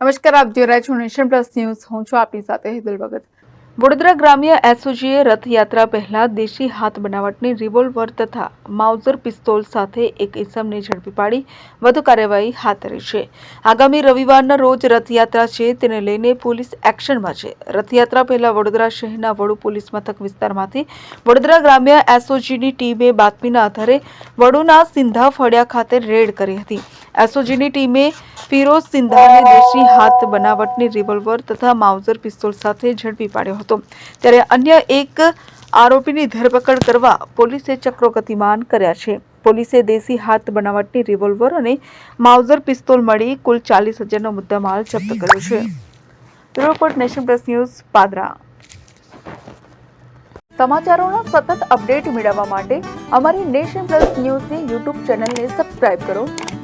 નમસ્કાર, આપ જોઈ રહ્યા છો નેશન પ્લસ ન્યૂઝ. હું છું આપની સાથે હિદલ ભગત. વડોદરા ગ્રામ્ય એસઓજીએ રથયાત્રા પહેલા દેશી હાથ બનાવટની રિવોલ્વર તથા માઉઝર પિસ્તોલ સાથે એક ઇસમને ઝડપી પાડી વધુ કાર્યવાહી હાથ ધરી છે. આગામી રવિવારના રોજ રથયાત્રા છે, તેને લઈને પોલીસ એક્શનમાં છે. રથયાત્રા પહેલા વડોદરા શહેરના વડુ પોલીસ મથક વિસ્તારમાંથી વડોદરા ગ્રામ્ય એસઓજીની ટીમે બાતમીના આધારે વડુના સિંધા ફળિયા ખાતે રેડ કરી હતી. એસઓજીની ટીમે ફિરોઝ સિંધાને દેશી હાથ બનાવટની રિવોલ્વર તથા માઉઝર પિસ્તોલ સાથે ઝડપી પાડ્યો હતો. ત્યારે અન્ય એક આરોપીની ધરપકડ કરવા પોલીસે ચક્રો ગતિમાન કર્યા છે. પોલીસે દેશી હાથ બનાવટની રિવોલ્વર અને માઉઝર પિસ્તોલ મળી કુલ ચાલીસ હજારનો મુદ્દામાલ જપ્ત કર્યો છે. Report Nation Plus News, Padra. સમાચારોના સતત અપડેટ મેળવવા માટે અમારી નેશન પ્લસ ન્યૂઝની યુટ્યુબ ચેનલને સબસ્ક્રાઇબ કરો.